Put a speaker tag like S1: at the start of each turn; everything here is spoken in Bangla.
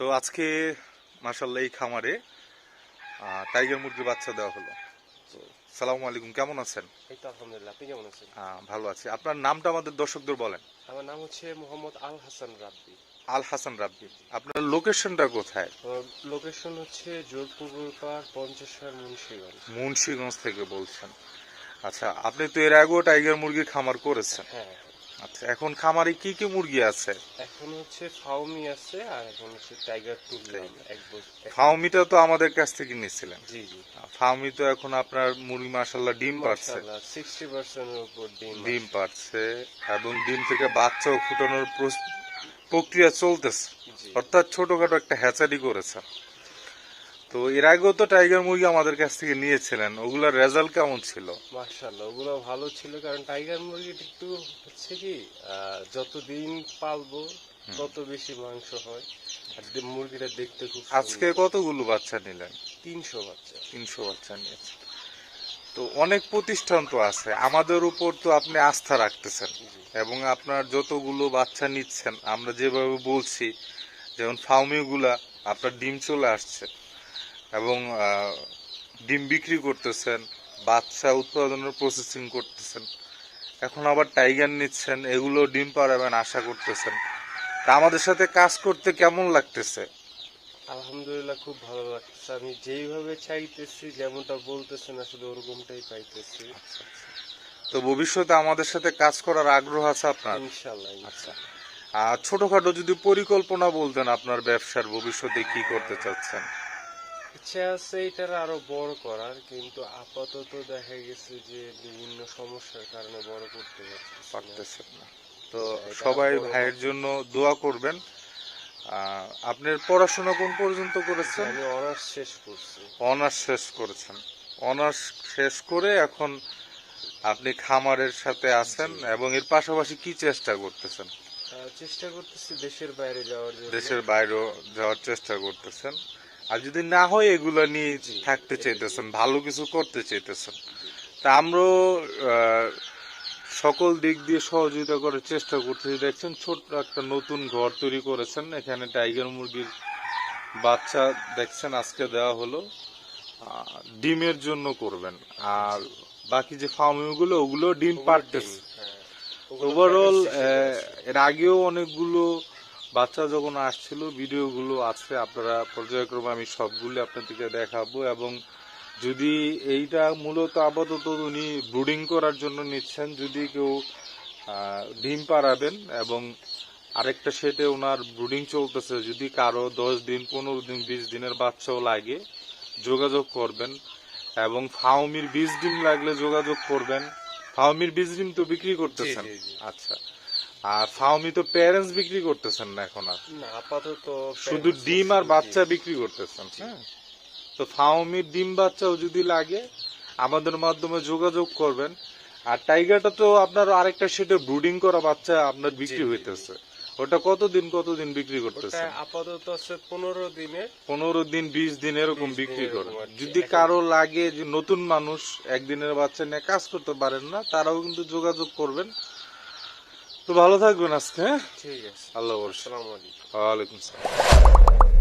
S1: তো আজকে মার্শাল্লাহ এই খামারে টাইগার মুরগির বাচ্চা দেওয়া হলো। তো সালামু আলাইকুম কেমন আছেন?
S2: এই তো আলহামদুলিল্লাহ আপনি কেমন আছেন?
S1: আহ, ভালো আছি। আপনার নামটা আমাদের দর্শকদের বলেন।
S2: আমার নাম হচ্ছে মোহাম্মদ আল হাসান রাব্বি।
S1: আল হাসান রাব্বি। আপনার লোকেশনটা কোথায়?
S2: লোকেশন হচ্ছে জোরপুকুর পাড় পঞ্চাশার মুন্সিগঞ্জ।
S1: মুন্সিগঞ্জ থেকে বলছেন। আচ্ছা আপনি তো এর আগেও টাইগার মুরগির খামার করেছেন।
S2: হ্যাঁ
S1: আচ্ছা এখন খামারে কি কি মুরগি আছে?
S2: এখন হচ্ছে ফাউমি আছে আর এখন হচ্ছে টাইগার বছর
S1: ফাউমিটা তো আমাদের কাছ থেকে নিয়েছিলেন।
S2: জি জি।
S1: ফাউমি তো এখন আপনার মুরগি মাসাল্লাহ ডিম পাচ্ছে।
S2: সিক্সটি পার্সেন্টের উপর ডিম
S1: ডিম পাচ্ছে এবং ডিম থেকে বাচ্চাও ফুটানোর প্রক্রিয়া চলতেছে। অর্থাৎ ছোটখাটো একটা হ্যাচারি করেছে। তো এর আগেও তো টাইগার মুরগি আমাদের কাছ থেকে নিয়েছিলেন। ওগুলার রেজাল্ট কেমন ছিল?
S2: মার্শাল্লাহ ওগুলো ভালো ছিল। কারণ টাইগার মুরগিটা একটু হচ্ছে কি যতদিন পালবো তত বেশি মাংস হয়? আর মুরগিটা দেখতে খুব
S1: আজকে কতগুলো বাচ্চা নিলেন?
S2: তিনশো বাচ্চা।
S1: তিনশো বাচ্চা নিয়েছে তো অনেক প্রতিষ্ঠান তো আছে। আমাদের উপর তো আপনি আস্থা রাখতেছেন। এবং আপনার যতগুলো বাচ্চা নিচ্ছেন আমরা যেভাবে বলছি যেমন ফার্মিগুলা আপনার ডিম চলে আসছে। এবং ডিম বিক্রি করতেছেন বাচ্চা উৎপাদনের প্রসেসিং করতেছেন। এখন আবার টাইগার নিচ্ছেন এগুলো ডিম পাড়াবেন আশা করতেছেন। তা আমাদের সাথে কাজ করতে কেমন লাগতেছে?
S2: আলহামদুলিল্লাহ খুব ভালো লাগতেছে। আমি যেইভাবে চাইতেছি যেমনটা বলতেছেন আসলে ওরকমটাই পাইতেছি।
S1: তো ভবিষ্যতে আমাদের সাথে কাজ করার আগ্রহ আছে আপনার?
S2: ইনশাল্লাহ
S1: আচ্ছা। আর ছোটখাটো যদি পরিকল্পনা বলতেন আপনার ব্যবসার ভবিষ্যতে কি করতে চাচ্ছেন?
S2: ইচ্ছা আছে এটার আরও বড় করার কিন্তু আপাতত দেখা গেছে যে বিভিন্ন সমস্যার কারণে বড় করতে
S1: পারতেছেন না। তো সবাই ভাইয়ের জন্য দোয়া করবেন। আপনার পড়াশোনা কোন পর্যন্ত করেছেন?
S2: আমি অনার্স শেষ করছি।
S1: অনার্স শেষ করেছেন। অনার্স শেষ করে এখন আপনি খামারের সাথে আছেন এবং এর পাশাপাশি কি চেষ্টা করতেছেন?
S2: চেষ্টা করতেছি দেশের বাইরে যাওয়ার জন্য।
S1: দেশের বাইরেও যাওয়ার চেষ্টা করতেছেন। আর যদি না হয় এগুলো নিয়ে থাকতে চাইতেছেন ভালো কিছু করতে চাইতেছেন। তা আমরাও সকল দিক দিয়ে সহযোগিতা করার চেষ্টা করতেছি। দেখছেন ছোট্ট একটা নতুন ঘর তৈরি করেছেন। এখানে টাইগার মুরগির বাচ্চা দেখছেন আজকে দেওয়া হলো। ডিমের জন্য করবেন। আর বাকি যে ফার্মিংগুলো ওগুলো ডিম পারতেছে
S2: হ্যাঁ।
S1: ওভারঅল এর আগেও অনেকগুলো বাচ্চা যখন আসছিল ভিডিওগুলো আছে আপনারা পর্যায়ক্রমে আমি সবগুলো আপনাদেরকে দেখাবো। এবং যদি এইটা মূলত আপাতত উনি ব্রুডিং করার জন্য নিচ্ছেন যদি কেউ ডিম পাড়াবেন এবং আরেকটা সেটে ওনার ব্রুডিং চলতেছে যদি কারও দশ দিন পনেরো দিন বিশ দিনের বাচ্চাও লাগে যোগাযোগ করবেন এবং ফাউমির বীজ ডিম লাগলে যোগাযোগ করবেন। ফাউমির বীজ ডিম তো বিক্রি করতেছেন। আচ্ছা। আর ফাউমি তো প্যারেন্টস বিক্রি করতেছেন না এখন আর?
S2: আপাতত
S1: শুধু ডিম আর বাচ্চা বিক্রি করতেছেন হ্যাঁ? তো ফাউমির ডিম বাচ্চাও যদি লাগে আমাদের মাধ্যমে যোগাযোগ করবেন। আর টাইগারটা তো আপনার আরেকটা সেটে ব্রুডিং করা বাচ্চা আপনার বিক্রি। হইতেছে। ওটা কতদিন কতদিন বিক্রি করতেছে?
S2: আপাতত আছে পনেরো দিনে
S1: পনেরো দিন বিশ দিন এরকম বিক্রি
S2: এরকম
S1: করেন।
S2: আর কি।
S1: যদি কারও লাগে যে নতুন মানুষ একদিনের বাচ্চা নিয়ে কাজ করতে পারেন না তারাও কিন্তু যোগাযোগ করবেন। তো ভালো থাকবেন আজকে হ্যাঁ?
S2: ঠিক আছে।
S1: আল্লাহ
S2: আসসালামু
S1: ওয়ালাইকুম সালাম